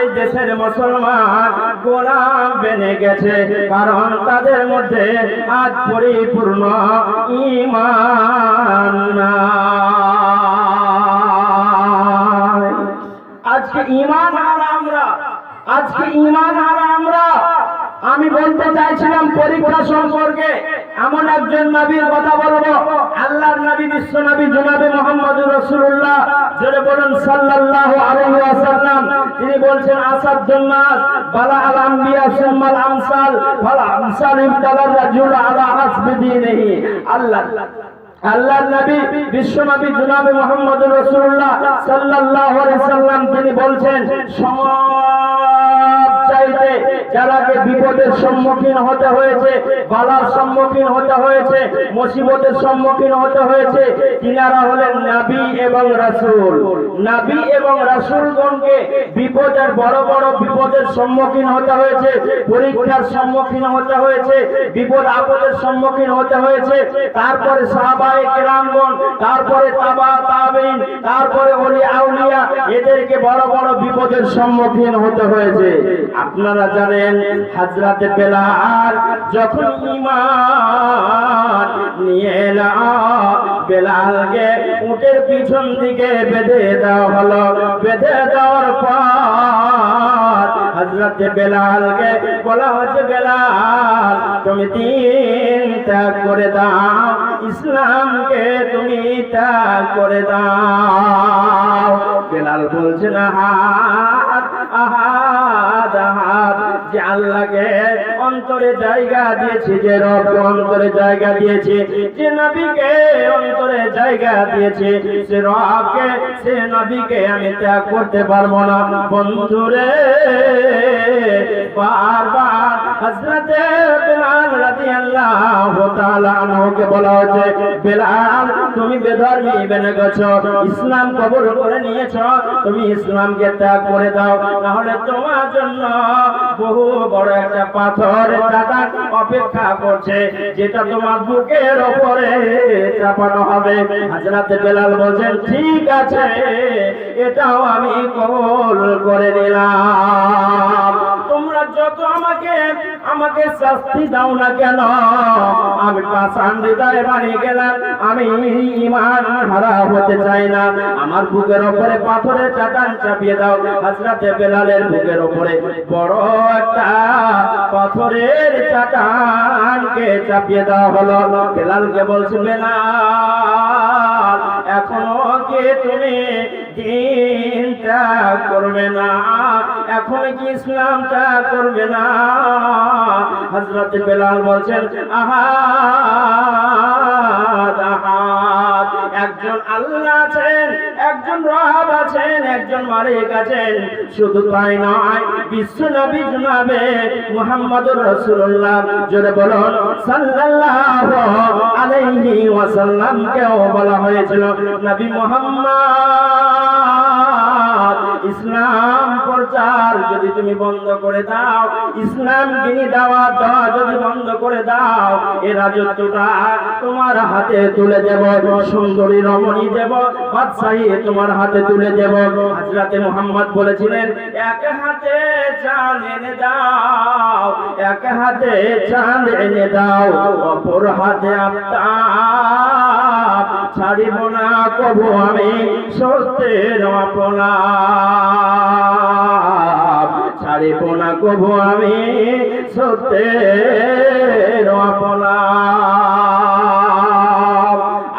এই দেশের মুসলমান গোলাম বেনে গেছে, কারণ তাদের মধ্যে আজ পরিপূর্ণ ইমান। আজকে ইমান আমরা, আজকে ইমান আর আমরা, আমি বলতে চাইছিলাম পরীক্ষা সম্পর্কে এমন একজন নবীর কথা বলব, আল্লাহর নবী, বিশ্ব নবী, জনাবে মোহাম্মদ রসুল্লাহ বলুন সাল্লাল্লাহু আলাইহি ওয়াসাল্লাম, তিনি বলছেন, আসাদুন নাস, বালা আল আমবিয়া সুম্মাল আমসাল ফাল আমসাল ইবতালার রাজুল আলা হাসবি দীনিহি। আল্লাহ আল্লাহ নবী, বিশ্বনবী জনাবে মোহাম্মদ রসুল্লাহ সাল্লাল্লাহু আলাইহি সাল্লাম তিনি বলছেন চাইতে যারাকে বিপদের সম্মুখীন হতে হয়েছে বালার সম্মুখীন হতে হয়েছে, মুসিবতের সম্মুখীন হতে হয়েছে, তিনারা হলেন নাবি এবং রাসূল। নাবি এবং রাসূলগণকে বিপদের বড় বড় বিপদের সম্মুখীন হতে হয়েছে, পরীক্ষার সম্মুখীন হতে হয়েছে, বিপদ আপদের সম্মুখীন হতে হয়েছে, তারপরে সাহাবায়ে কেরামগণ, তারপরে তাবা তাবিন তারপরে ওলি আউলিয়া, এদেরকে বড় বড় বিপদের সম্মুখীন হতে হয়েছে। আপনারা জানেন হাজরাতে বেলাল। যখন ইমান নিয়ে এলো বেলালকে উটের পিছন দিকে বেঁধে দেওয়া হলো। বেঁধে দেওয়ার পর হজরতে বেলালকে বলা হচ্ছে বেলাল, তুমি দিন ত্যাগ করে দাও। ইসলামকে তুমি ত্যাগ করে দাও। বেলাল বলছে, না হাত আহাদ অন্তরে জায়গা দিয়েছি, যে রব অন্তরে জায়গা দিয়েছে, যে নবীকে অন্তরে জায়গা দিয়েছে, সে রবকে, সে নবীকে আমি ত্যাগ করতে পারব না। বন্ধুরে, বারবার হযরতে বেলাল রাদিয়াল্লাহু তাআলা আনহুকে বলা হচ্ছে বেলাল, তুমি বেধর্মী বেনে গেছো, ইসলাম কবর করে নিয়েছো, তুমি ইসলামকে ত্যাগ করে দাও, তাহলে তোমার জন্য বহু বড় একটা পাথর চাটান অপেক্ষা করছে, যেটা তোমার বুকের ওপরে চাপানো হবে। হাজরাতে বেলাল বলছেন, ঠিক আছে, এটাও আমি কবুল করে নিলাম। তোমরা যত আমাকে আমাকে শাস্তি দাও না কেন? আমি পাশান বানিয়ে গেলাম, আমি ইমান হারা হতে চাই না। আমার বুকের ওপরে পাথরের চাটান চাপিয়ে দাও হাজরাতে বেলালের বুকের ওপরে। বড় একটা পাথরের চাটানকে চাপিয়ে দেওয়া হলো। বেলালকে বলছে, বেলাল, এখনও কি তুমি দিনটা করবে না? এখন কি ইসলামটা করবে না? হজরত বেলাল বলছেন আহাদ একজন আল্লাহ আছেন, একজন রহাব আছেন, একজন মালিক আছেন। শুধু তাই নয়, বিশ্ব নবী জনাবে মুহাম্মদুর রাসূলুল্লাহ। জোরে বলুন, সাল্লাল্লাহু আলাইহি ওয়াসাল্লাম কেও বলা হয়েছিল, নবী মুহাম্মদ ইসলাম প্রচার যদি তুমি বন্ধ করে দাও, ইসলাম দিনী দেওয়া দেওয়া যদি বন্ধ করে দাও, এ রাজত্বটা তোমার হাতে তুলে দেব, সুন্দরী রমণী দেব, বাদশাহী তোমার হাতে তুলে দেব। হযরতে মোহাম্মদ বলেছিলেন, এক হাতে চাল এনে দাও এক হাতে চাঁদ এনে দাও, অপর হাতে আফতাব। ছাড়িব না কবু আমি সত্যের আপনা ছাড়িব না কবু আমি সত্যের আপনা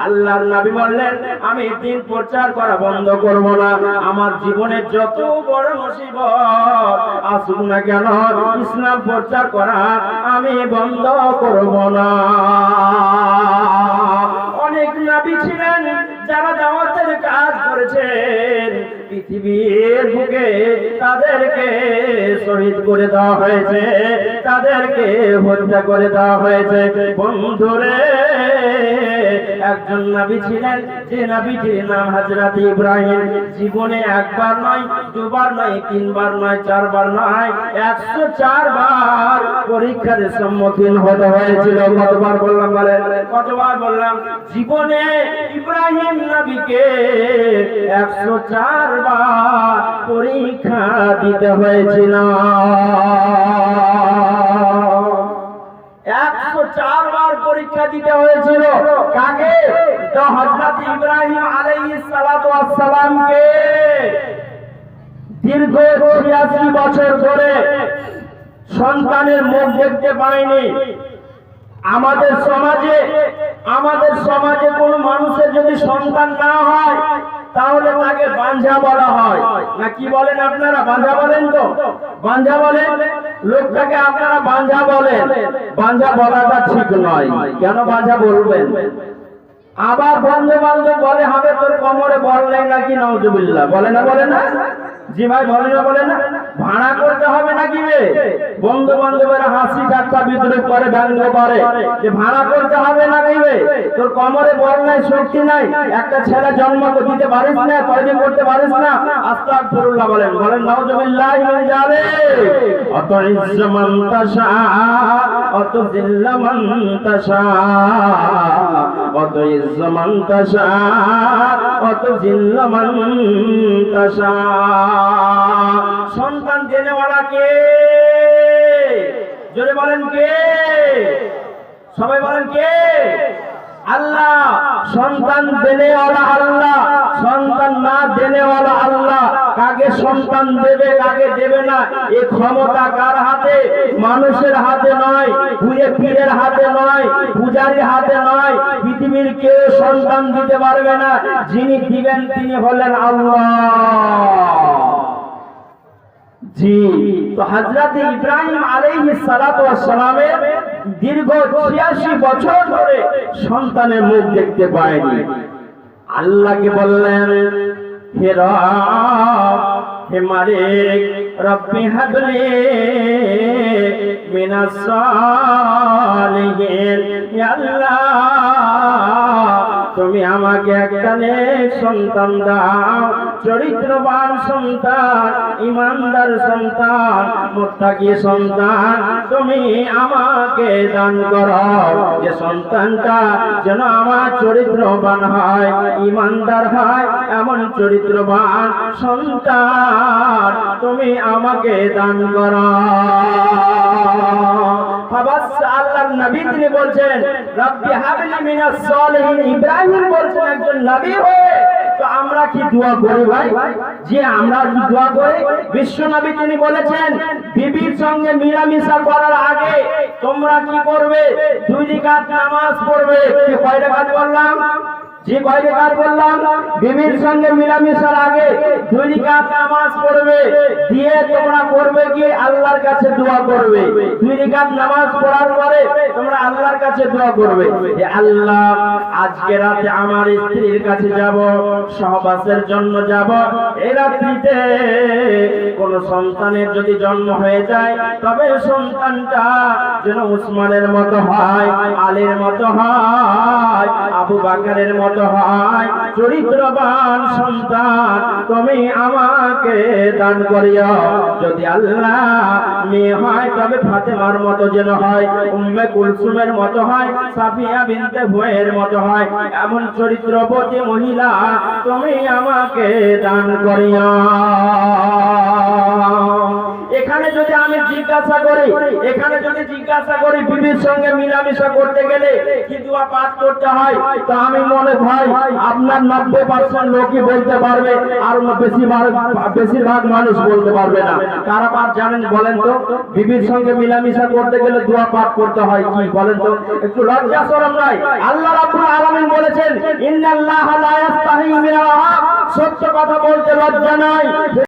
আল্লাহর নবী বললেন আমি দিন প্রচার করা বন্ধ করব না। আমার জীবনের যত বড় মুসিবত আসুক না কেন, ইসলাম প্রচার করা আমি বন্ধ করব না। অনেক নাবি ছিলেন যারা দাওয়াতের কাজ করেছেন। পৃথিবীর বুকে তাদেরকে শহীদ করে দেওয়া হয়েছে, তাদেরকে হত্যা করে দেওয়া হয়েছে। বন্ধুরে একজন নবী ছিলেন, যে নবীটির নাম হযরত ইব্রাহিম। জীবনে একবার নয়, দুবার নয়, তিনবার নয়, চারবার নয়, একশো চারবার পরীক্ষার সম্মুখীন হতে হয়েছিল। কতবার বললাম বলেন? কতবার বললাম? জীবনে ইব্রাহিম নবীকে একশো চারবার পরীক্ষা দিতে হয়েছিল। চারবার পরীক্ষা দিতে হয়েছিল। কাকে? তো হজরত ইব্রাহিম আলাইহিস সালাতু ওয়াস সালামকে। দীর্ঘ ছিয়াশি বছর ধরে সন্তানের মুখ দেখতে পায়নি আমাদের সমাজে আমাদের সমাজে কোন মানুষের যদি সন্তান না হয় তাহলে তাকে বাঞ্ঝা বলা হয়। না কি বলেন আপনারা? বাঞ্ঝা বলেন তো। বাঞ্ঝা বলেন লোকটাকে আপনারা বাঞ্ঝা বলেন। বাঞ্ঝা বলাটা ঠিক নয়। কেন বাঞ্ঝা বলবেন? আবার বন্ধু বান্ধব বলে, হবে তোর কোমরে বল নেই নাকি? নজুবিল্লাহ বলে না বলে না? জি ভাই, বলে না বলে না? ভাড়া করতে হবে নাকি রে? বন্ধু বান্ধবেরা হাসি ঠাট্টা বিদ্রোহ করে, ব্যঙ্গ করে। যে ভাড়া করতে হবে নাকি রে? তোর কোমরে বল নাই, শক্তি নাই। একটা ছেলে জন্ম তো দিতে পারিস না, তৈরি করতে পারিস না। আস্তাগফিরুল্লাহ বলেন। বলেন, নাউজুবিল্লাহ মিন জালিক অত মান তাশা, অত জিল্ল মান অত ইজ্জমান তাশা অত জিল্ল মান তাশা সন্তান জেনেওয়ালা কে? জোরে বলেন কে? সবাই বলেন কে? আল্লাহ, সন্তান দেনেওয়ালা আল্লাহ, সন্তান না দেনেওয়ালা আল্লাহ, কাকে সন্তান দেবে, কাকে দেবে না, এ ক্ষমতা কার হাতে? মানুষের হাতে নয় পুরে পীরের হাতে নয়, পূজারীর হাতে নয়, পৃথিবীর কেউ সন্তান দিতে পারবে না, যিনি দিবেন তিনি হলেন আল্লাহ। জি, তো হযরত ইব্রাহিম আলাইহিস সালাতু ওয়াস সালামের দীর্ঘ 86 বছর ধরে সন্তানের মুখ দেখতে পায়নি। আল্লাহকে বললেন, হে হে মারে রব্বি হাবলি মিনাস সালিহিন আল্লাহ। আমাকে একটা সন্তান দাও। চরিত্রবান সন্তান, ইমানদার সন্তান, মুত্তাকি সন্তান, তুমি আমাকে দান করো। যে সন্তানটা যেন আমার চরিত্রবান হয়, ইমানদার হয়, এমন চরিত্রবান সন্তান তুমি আমাকে দান করো। আল্লাহর নবী ভাই? যে আমরা কি দোয়া করি? বিশ্ব নবী তিনি বলেছেন, বিবির সঙ্গে মিলামিশা করার আগে তোমরা কি করবে? দুই রাকাত নামাজ পড়বে। কি কয় বললাম? যে কয় রাকাত বললাম? বিবির সঙ্গে মিলামিশার আগে দুই রাকাত নামাজ পড়বে, দিয়ে তোমরা করবে কি? আল্লাহর কাছে দোয়া করবে। দুই রাকাত নামাজ পড়ার পরে তোমরা আল্লাহর কাছে দোয়া করবে যে, আল্লাহ, আজকে রাতে আমার স্ত্রীর কাছে যাব, সহবাসের জন্য যাব। এই রাত্রিতে কোন সন্তানের যদি জন্ম হয়ে যায়, তবে সন্তানটা যেন উসমানের মতো হয়, আলীর মতো হয়, আবু বাকারের মতো হয়, চরিত্রবান সন্তান, তুমি আমাকে দান করিও। যদি আল্লাহ মেয়ে হয়, তবে ফাতেমার মতো যেন হয়, উম্মে কুলসুমের মতো হয়, সাফিয়া বিনতে ভুয়ের মতো হয়, এমন চরিত্রবতী মহিলা তুমি আমাকে দান করিও। এখানে যদি আমি জিজ্ঞাসা করি, এখানে যদি জিজ্ঞাসা করি, বিবির সঙ্গে মিলামিশা করতে গেলে কি দোয়া পাঠ করতে হয়? তো আমি মনে হয় আপনার নব্বই পার্সেন্ট লোকই বলতে পারবে, আর বেশিরভাগ বেশিরভাগ মানুষ বলতে পারবে না। কারা পাঠ জানেন বলেন তো? বিবির সঙ্গে মিলামিশা করতে গেলে দোয়া পাঠ করতে হয় কি? বলেন তো। একটু লজ্জা শরম নাই। আল্লাহ রাব্বুল আলামিন বলেছেন, ইন্নাল্লাহা লা ইয়াস্তাহি মিনাল হক সত্য কথা বলতে লজ্জা নাই।